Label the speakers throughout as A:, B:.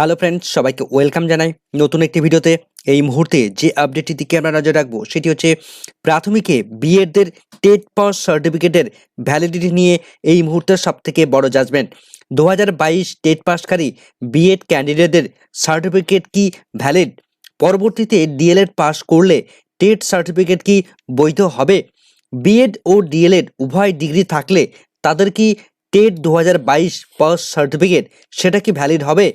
A: Hello friends সবাইকে welcome জানাই নতুন একটি ভিডিওতে। এই মুহূর্তে যে আপডেটটি দিকে আমরা নজর রাখব, সেটি হচ্ছে প্রাথমিকে বিএডদের টেট পাস সার্টিফিকেটের ভ্যালিডিটি নিয়ে এই মুহূর্তের সবথেকে বড় জাজমেন্ট দু হাজার বাইশ টেট পাসকারী বিএড ক্যান্ডিডেটদের সার্টিফিকেট কি ভ্যালিড পরবর্তীতে ডিএলএড পাস করলে টেট সার্টিফিকেট কি বৈধ হবে? বিএড ও ডিএলএড উভয় ডিগ্রি থাকলে তাদের কি টেট দু হাজার বাইশ পাস সার্টিফিকেট সেটা কি ভ্যালিড হবে?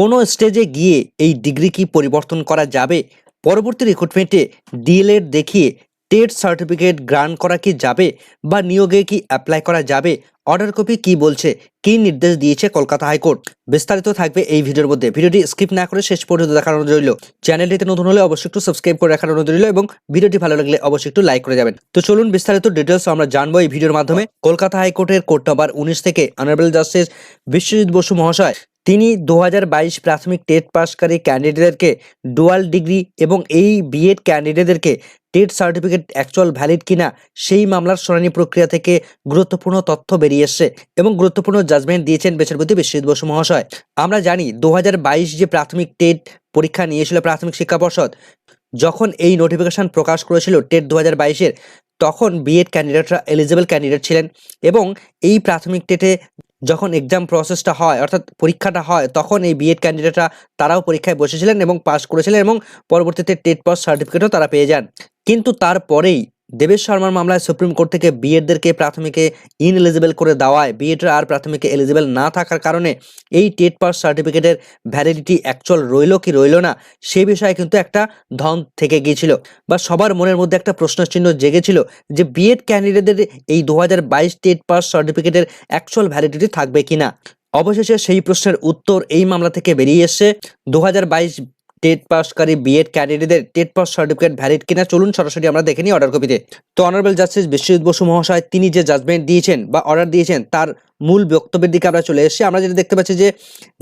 A: কোনো স্টেজে গিয়ে এই ডিগ্রি কি পরিবর্তন করা যাবে? পরবর্তী রিক্রুটমেন্টে ডিএলএড দেখিয়ে টেট সার্টিফিকেট গ্রান্ট করা কি যাবে? বা নিয়োগে কি অ্যাপ্লাই করা যাবে? অর্ডার কপি কি বলছে? কি নির্দেশ দিয়েছে কলকাতা হাইকোর্ট? বিস্তারিত থাকবে এই ভিডিওর মধ্যে। ভিডিওটি স্কিপ না করে শেষ পর্যন্ত দেখানো রইল। চ্যানেলটিতে নতুন হলে অবশ্যই একটু সাবস্ক্রাইব করে রাখার অনুরোধ রইল এবং ভিডিওটি ভালো লাগলে অবশ্যই একটু লাইক করে যাবেন। তো চলুন বিস্তারিত ডিটেলস আমরা জানব এই ভিডিওর মাধ্যমে। কলকাতা হাইকোর্টের কোর্ট নাম্বার উনিশ থেকে অনারেবল জাস্টিস বিশ্বজিৎ বসু মহাশয়। তিনি দু হাজার বাইশ প্রাথমিক টেট পাসকারী ক্যান্ডিডেটদেরকে ডুয়াল ডিগ্রি এবং এই বিএড ক্যান্ডিডেটদেরকে টেট সার্টিফিকেট অ্যাকচুয়াল ভ্যালিড কিনা সেই মামলার শুনানি প্রক্রিয়া থেকে গুরুত্বপূর্ণ তথ্য বেরিয়ে এসছে এবং গুরুত্বপূর্ণ জাজমেন্ট দিয়েছেন বিচারপতি বিশ্বজিৎ বসু মহাশয়। আমরা জানি দু হাজার বাইশ যে প্রাথমিক টেট পরীক্ষা নিয়েছিল প্রাথমিক শিক্ষা পর্ষদ, যখন এই নোটিফিকেশন প্রকাশ করেছিল টেট দু হাজার তখন বিএড ক্যান্ডিডেটরা এলিজিবল ক্যান্ডিডেট ছিলেন এবং এই প্রাথমিক টেটে যখন এক্সাম প্রসেসটা হয়, অর্থাৎ পরীক্ষাটা হয়, তখন এই বিএড ক্যান্ডিডেটরা তারাও পরীক্ষায় বসেছিলেন এবং পাশ করেছিলেন এবং পরবর্তীতে টেট পাস সার্টিফিকেটও তারা পেয়ে যান। কিন্তু তারপরেই দেবেশ শর্মার মামলায় সুপ্রিম কোর্ট থেকে বিএডদেরকে প্রাথমিকে ইন এলিজিবল করে দেওয়ায় বিএডরা আর প্রাথমিকে এলিজিবল না থাকার কারণে এই টেট পাস সার্টিফিকেটের ভ্যালিডিটি অ্যাকচুয়াল রইল কি রইল না, সে বিষয়ে কিন্তু একটা ধন থেকে গিয়েছিল। বা সবার মনের মধ্যে একটা প্রশ্নচিহ্ন জেগেছিল যে বিএড ক্যান্ডিডেটদের এই দু হাজার বাইশ টেট পাস সার্টিফিকেটের অ্যাকচুয়াল ভ্যালিডিটি থাকবে কিনা। অবশেষে সেই প্রশ্নের উত্তর এই মামলা থেকে বেরিয়ে এসছে। দু হাজার বাইশ টেট পাসকারী বিএড ক্যান্ডিডেটদের টেট পাস সার্টিফিকেট ভ্যালিড কিনা চলুন সরাসরি আমরা দেখে নিই অর্ডার কপিতে। তো অনারেবল জাস্টিস বিশ্বজিৎ বসু মহাশয়, তিনি যে জাজমেন্ট দিয়েছেন বা অর্ডার দিয়েছেন, তার মূল বক্তব্যের দিকে আমরা চলে এসেছি। আমরা যেটা দেখতে পাচ্ছি যে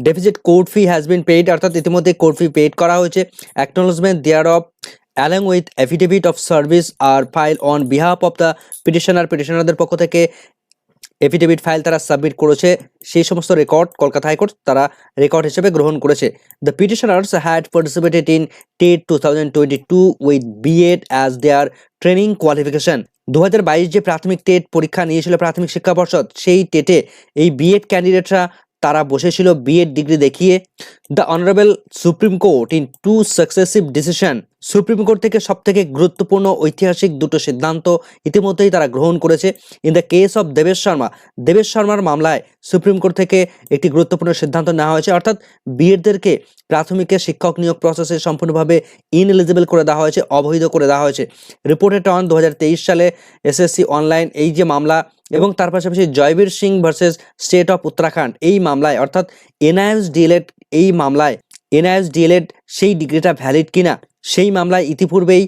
A: deficit court fee has been paid অর্থাৎ ইতিমধ্যে কোর্ট ফি পেইড করা হয়েছে। Acknowledgement there of along with affidavit of service R file on behalf of the petitioner পিটিশনারদের পক্ষ থেকে এফিডেভিট ফাইল তারা সাবমিট করেছে, সেই সমস্ত রেকর্ড কলকাতা হাইকোর্ট তারা রেকর্ড হিসেবে গ্রহণ করেছে। The petitioners had participated in TET two thousand twenty two with as their training qualification দু হাজার বাইশ যে প্রাথমিক টেট পরীক্ষা নিয়েছিল প্রাথমিক শিক্ষা পর্ষদ, সেই টেটে এই বিএড ক্যান্ডিডেটরা তারা বসেছিল বিএড ডিগ্রি দেখিয়ে। The honourable supreme court in two successive decision supreme court থেকে সব থেকে গুরুত্বপূর্ণ ঐতিহাসিক দুটো সিদ্ধান্ত ইতিমধ্যেই তারা গ্রহণ করেছে। In the case of Debesh Sharma Debesh শর্মার মামলায় সুপ্রিম কোর্ট থেকে একটি গুরুত্বপূর্ণ সিদ্ধান্ত নেওয়া হয়েছে। অর্থাৎ বিএডদেরকে প্রাথমিকে শিক্ষক নিয়োগ প্রসেসে সম্পূর্ণভাবে ইনএলিজিবল করে দেওয়া হয়েছে, অবৈধ করে দেওয়া হয়েছে। রিপোর্টেড অন দু হাজার তেইশ সালে এসএসসি অনলাইন এই যে মামলা এবং তার পাশাপাশি Jaiveer Singh versus state of Uttarakhand এই মামলায়, অর্থাৎ এনআইএস ডিএলএড এই মামলায় এনআইএস ডিএলএড সেই ডিগ্রিটা ভ্যালিড কিনা, সেই মামলায় ইতিপূর্বেই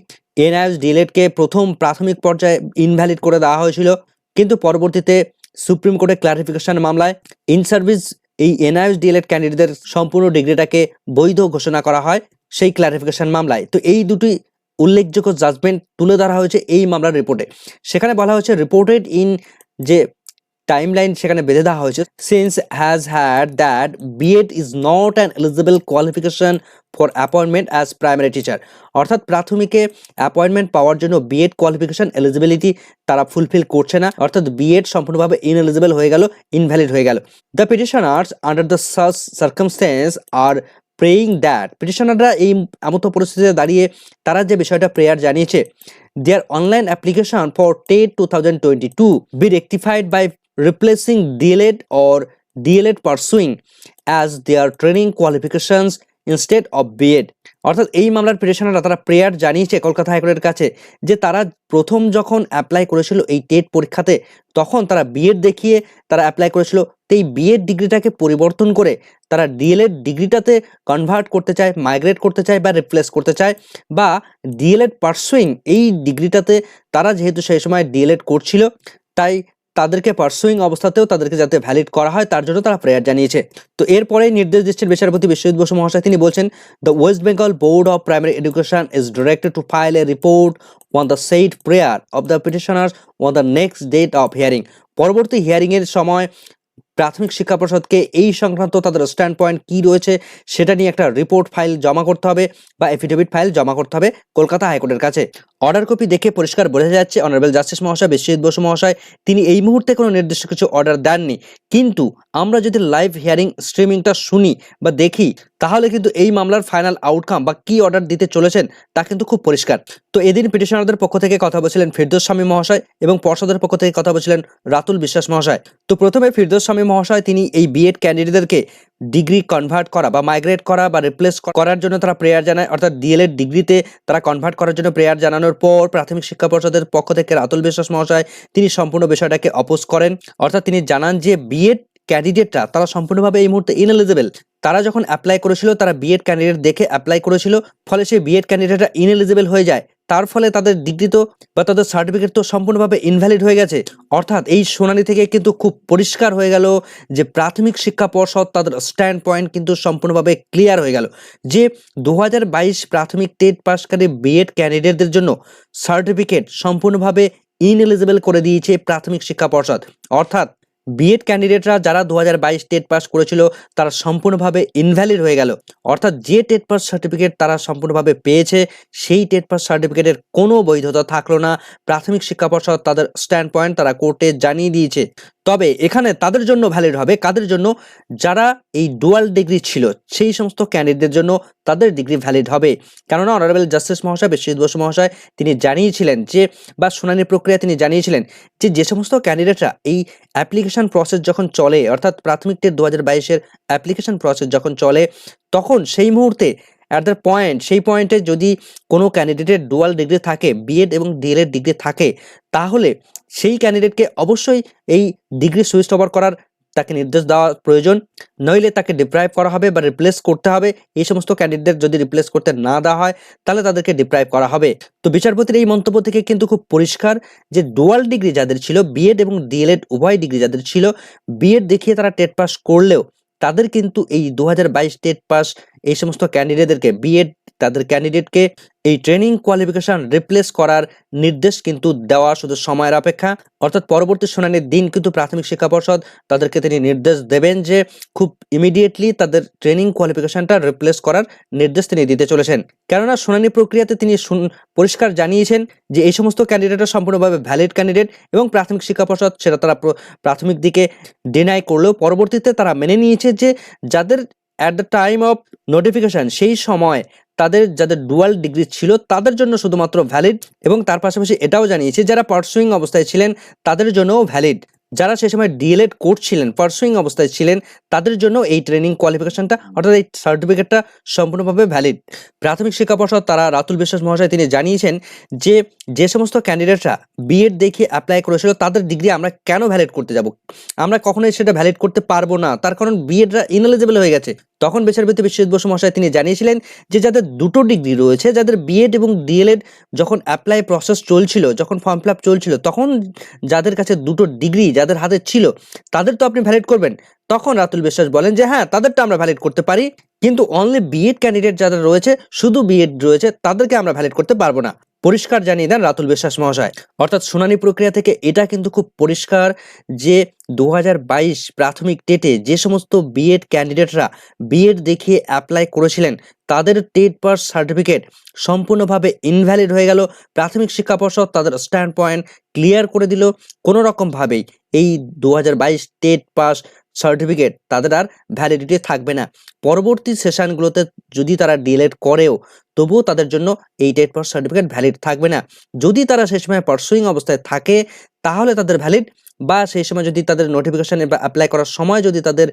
A: এনআইএস ডিএলএডকে প্রথম প্রাথমিক পর্যায়ে ইনভ্যালিড করে দেওয়া হয়েছিল। কিন্তু পরবর্তীতে সুপ্রিম কোর্টে ক্লারিফিকেশন মামলায় ইন সার্ভিস এই এনআইএস ডিএলএড ক্যান্ডিডেটদের সম্পূর্ণ ডিগ্রিটাকে বৈধ ঘোষণা করা হয় সেই ক্লারিফিকেশন মামলায়। তো এই দুটি উল্লেখযোগ্য জাজমেন্ট তুলে ধরা হয়েছে এই মামলার রিপোর্টে সেখানে বলা হয়েছে রিপোর্টেড ইন যে টাইমলাইন সেখানে বেঁধে দেওয়া হয়েছে since has had that B Ed is not an eligible qualification for appointment as primary teacher অর্থাৎ প্রাথমিকে অ্যাপয়েন্টমেন্ট পাওয়ার জন্য বিএড কোয়ালিফিকেশন এলিজিবিলিটি তারা ফুলফিল করছে না, অর্থাৎ বিএড সম্পূর্ণভাবে ইনএলিজিবল হয়ে গেল ইনভ্যালিড হয়ে গেল। দ্য পিটিশনার্স আন্ডার দ্য সাস সার্কামস্টেন্স আর প্রেয়িং দ্যাট পিটিশনাররা এই এমতো পরিস্থিতিতে দাঁড়িয়ে তারা যে বিষয়টা প্রেয়ার জানিয়েছে for TET two thousand twenty two be rectified by replacing D El Ed or D El Ed pursuing as their training qualifications instead of B Ed অর্থাৎ এই মামলার পিটিশনাররা তারা প্রেয়ার জানিয়েছে কলকাতা হাইকোর্টের কাছে যে তারা প্রথম যখন অ্যাপ্লাই করেছিল এই টেট পরীক্ষাতে, তখন তারা বিএড দেখিয়ে তারা অ্যাপ্লাই করেছিল। এই বিএড ডিগ্রিটাকে পরিবর্তন করে তারা ডিএলএড ডিগ্রিটাতে কনভার্ট করতে চায় মাইগ্রেট করতে চায় বা রিপ্লেস করতে চায় বা ডিএলএড পারসুইং এই ডিগ্রিটাতে তারা যেহেতু সেই সময় ডিএলএড করছিল, তাই তাদেরকে পার্সুইং অবস্থাতেও তাদেরকে যাতে ভ্যালিড করা হয়, তার জন্য তারা প্রেয়ার জানিয়েছে। তো এরপরে নির্দেশ দিচ্ছেন বিচারপতি বিশ্বজিৎ বসু মহাশয়। তিনি বলছেন the West Bengal board of primary education is directed to file a report on the said prayer of the petitioners on the next date of hearing পরবর্তী হিয়ারিংয়ের সময় প্রাথমিক শিক্ষা পর্ষদকে এই সংক্রান্ত তাদের স্ট্যান্ড পয়েন্ট কী রয়েছে সেটা নিয়ে একটা রিপোর্ট ফাইল জমা করতে হবে বা এফিডেভিট ফাইল জমা করতে হবে কলকাতা হাইকোর্টের কাছে। অর্ডার কপি দেখে পরিষ্কার বোঝা যাচ্ছে অনারেবল জাস্টিস মহাশয় বিশ্বজিৎ বসু মহাশয় তিনি এই মুহূর্তে কোনো নির্দিষ্ট কিছু অর্ডার দেননি। কিন্তু আমরা যদি লাইভ হিয়ারিং স্ট্রিমিংটা শুনি বা দেখি, তাহলে কিন্তু এই মামলার ফাইনাল আউটকাম বা কি অর্ডার দিতে চলেছেন তা কিন্তু খুব পরিষ্কার। তো এদিন পিটিশনারদের পক্ষ থেকে কথা বলছিলেন ফিরদোস স্বামী মহাশয় এবং পর্ষদের পক্ষ থেকে কথা বলছিলেন রাতুল বিশ্বাস মহাশয়। তো প্রথমে ফিরদোস স্বামী মহাশয় তিনি এই বিএড ক্যান্ডিডেটদেরকে ডিগ্রি কনভার্ট করা বা মাইগ্রেট করা বা রিপ্লেস করার জন্য তারা প্রেয়ার জানায়, অর্থাৎ ডিএলএড ডিগ্রিতে তারা কনভার্ট করার জন্য প্রেয়ার জানানোর পর প্রাথমিক শিক্ষা পর্ষদের পক্ষ থেকে রাতুল বিশ্বাস মহাশয় তিনি সম্পূর্ণ বিষয়টাকে অপোজ করেন। অর্থাৎ তিনি জানান যে বিএড ক্যান্ডিডেটরা তারা সম্পূর্ণভাবে এই মুহূর্তে ইনএলিজিবল তারা যখন অ্যাপ্লাই করেছিল, তারা বিএড ক্যান্ডিডেট দেখে অ্যাপ্লাই করেছিল, ফলে সেই বিএড ক্যান্ডিডেটরা ইনএলিজিবল হয়ে যায়। তার ফলে তাদের ডিগ্রি তো বা তাদের সার্টিফিকেট তো সম্পূর্ণভাবে ইনভ্যালিড হয়ে গেছে। অর্থাৎ এই শুনানি থেকে কিন্তু খুব পরিষ্কার হয়ে গেল যে প্রাথমিক শিক্ষা পর্ষদ তাদের স্ট্যান্ড পয়েন্ট কিন্তু সম্পূর্ণভাবে ক্লিয়ার হয়ে গেল যে দু হাজার বাইশ প্রাথমিক টেট পাসকারী বিএড ক্যান্ডিডেটদের জন্য সার্টিফিকেট সম্পূর্ণভাবে ইনএলিজিবল করে দিয়েছে প্রাথমিক শিক্ষা পর্ষদ। অর্থাৎ বিএড ক্যান্ডিডেটরা যারা দু হাজার বাইশ টেট পাস করেছিল, তারা সম্পূর্ণভাবে ইনভ্যালিড হয়ে গেল। অর্থাৎ যে টেট পাস সার্টিফিকেট তারা সম্পূর্ণভাবে পেয়েছে, সেই টেট পাস সার্টিফিকেটের কোনো বৈধতা থাকল না। প্রাথমিক শিক্ষা পর্ষদ তাদের স্ট্যান্ড পয়েন্ট তারা কোর্টে জানিয়ে দিয়েছে। তবে এখানে তাদের জন্য ভ্যালিড হবে, কাদের জন্য? যারা এই ডুয়াল ডিগ্রি ছিল, সেই সমস্ত ক্যান্ডিডেটদের জন্য তাদের ডিগ্রি ভ্যালিড হবে। কেননা অনারেবল জাস্টিস মহাশয়, বিশ্বজিৎ বসু মহাশয়, তিনি জানিয়েছিলেন যে, বা শুনানি প্রক্রিয়া তিনি জানিয়েছিলেন যে যে সমস্ত ক্যান্ডিডেটরা এই অ্যাপ্লিকেশন প্রসেস যখন চলে, অর্থাৎ প্রাথমিক টেট দু হাজার বাইশের অ্যাপ্লিকেশন প্রসেস যখন চলে, তখন সেই মুহূর্তে অ্যাট দ্য পয়েন্ট সেই পয়েন্টে যদি কোনো ক্যান্ডিডেটের ডুয়াল ডিগ্রি থাকে বিএড এবং ডিএলএড ডিগ্রি থাকে, তাহলে সেই ক্যান্ডিডেটকে অবশ্যই এই ডিগ্রি সুইচ ওভার করার তাকে নির্দেশ দেওয়া প্রয়োজন। নইলে তাকে ডিপ্রাইভ করা হবে বা রিপ্লেস করতে হবে। এই সমস্ত ক্যান্ডিডেট যদি রিপ্লেস করতে না দেওয়া হয়, তাহলে তাদেরকে ডিপ্রাইভ করা হবে। তো বিচারপতির এই মন্তব্য থেকে কিন্তু খুব পরিষ্কার যে ডুয়াল ডিগ্রি যাদের ছিল বিএড এবং ডিএলএড উভয় ডিগ্রি যাদের ছিল বিএড দেখিয়ে তারা টেট পাস করলেও তাদের কিন্তু এই দু হাজার বাইশ টেট পাস এই সমস্ত ক্যান্ডিডেটদেরকে বিএড তাদের ক্যান্ডিডেটকে এই ট্রেনিং কোয়ালিফিকেশন রিপ্লেস করার নির্দেশ কিন্তু দেওয়া শুধু সময়ের অপেক্ষা। অর্থাৎ পরবর্তী শুনানির দিন কিন্তু প্রাথমিক শিক্ষা পর্ষদ তাদেরকে তিনি নির্দেশ দেবেন যে খুব ইমিডিয়েটলি তাদের ট্রেনিং কোয়ালিফিকেশনটা রিপ্লেস করার নির্দেশ তিনি দিতে চলেছেন। কেননা শুনানি প্রক্রিয়াতে তিনি পরিষ্কার জানিয়েছেন যে এই সমস্ত ক্যান্ডিডেটরা সম্পূর্ণভাবে ভ্যালিড ক্যান্ডিডেট এবং প্রাথমিক শিক্ষা পর্ষদ সেটা তারা প্র- প্রাথমিক দিকে ডিনাই করলেও পরবর্তীতে তারা মেনে নিয়েছে যে যাদের at the time of notification সেই সময় তাদের যাদের ডুয়াল ডিগ্রি ছিল, তাদের জন্য শুধুমাত্র ভ্যালিড এবং তার পাশাপাশি এটাও জানিয়েছে, যারা পার্সুইং অবস্থায় ছিলেন, তাদের জন্যও ভ্যালিড যারা সেই সময় ডিএলএড করছিলেন পার্সুইং অবস্থায় ছিলেন, তাদের জন্য এই ট্রেনিং কোয়ালিফিকেশনটা অর্থাৎ এই সার্টিফিকেটটা সম্পূর্ণভাবে ভ্যালিড প্রাথমিক শিক্ষা পর্ষদ তারা রাতুল বিশ্বাস মহাশয় তিনি জানিয়েছেন যে যে সমস্ত ক্যান্ডিডেটরা বিএড দেখে অ্যাপ্লাই করেছিল, তাদের ডিগ্রি আমরা কেন ভ্যালিড করতে যাব? আমরা কখনোই সেটা ভ্যালিড করতে পারব না। তার কারণ বিএডরা ইনএলিজিবল হয়ে গেছে। তখন বিচারপতি বিশ্বজিৎ বসু মহাশয় তিনি জানিয়েছিলেন যে যাদের দুটো ডিগ্রি রয়েছে, যাদের বিএড এবং ডিএলএড যখন অ্যাপ্লাই প্রসেস চলছিল, যখন ফর্ম ফিল চলছিল, তখন যাদের কাছে দুটো ডিগ্রি যাদের হাতে ছিল, তাদের তো আপনি ভ্যালিড করবেন। তখন রাতুল বিশ্বাস বলেন যে হ্যাঁ তাদেরটা আমরা ভ্যালিড করতে পারি, কিন্তু অনলি বিএড ক্যান্ডিডেট যাদের রয়েছে, শুধু বিএড রয়েছে, তাদেরকে আমরা ভ্যালিড করতে পারব না। পরিষ্কার জানিয়ে দেন রাতুল বিশ্বাস মহাশয়। অর্থাৎ শুনানি প্রক্রিয়া থেকে এটা কিন্তু খুব পরিষ্কার যে দু হাজার বাইশ প্রাথমিক টেটে যে সমস্ত বিএড ক্যান্ডিডেটরা বিএড দেখিয়ে অ্যাপ্লাই করেছিলেন, তাদের টেট পাস সার্টিফিকেট সম্পূর্ণভাবে ইনভ্যালিড হয়ে গেল। প্রাথমিক শিক্ষা পর্ষদ তাদের স্ট্যান্ড পয়েন্ট ক্লিয়ার করে দিল। কোনো রকমভাবেই এই দু হাজার বাইশ টেট পাস সার্টিফিকেট তাদের আর ভ্যালিডিটি থাকবে না। পরবর্তী সেশনগুলোতে যদি তারা ডিলেট করেও, তবুও তাদের জন্য এই টেট পাস সার্টিফিকেট ভ্যালিড থাকবে না। যদি তারা সেই সময় পার্সুইং অবস্থায় থাকে, তাহলে তাদের ভ্যালিড বা সেই সময় যদি তাদের নোটিফিকেশনে বা অ্যাপ্লাই করার সময় যদি তাদের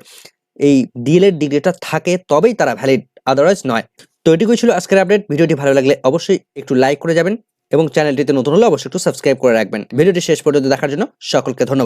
A: এই ডিএলএড ডিগ্রিটা থাকে, তবেই তারা ভ্যালিড আদারওয়াইজ নয়। তো এটুকুই ছিল আজকের আপডেট ভিডিওটি ভালো লাগলে অবশ্যই একটু লাইক করে যাবেন, এবং চ্যানেলটিতে নতুন হলে অবশ্যই একটু সাবস্ক্রাইব করে রাখবেন। ভিডিওটি শেষ পর্যন্ত দেখার জন্য সকলকে ধন্যবাদ।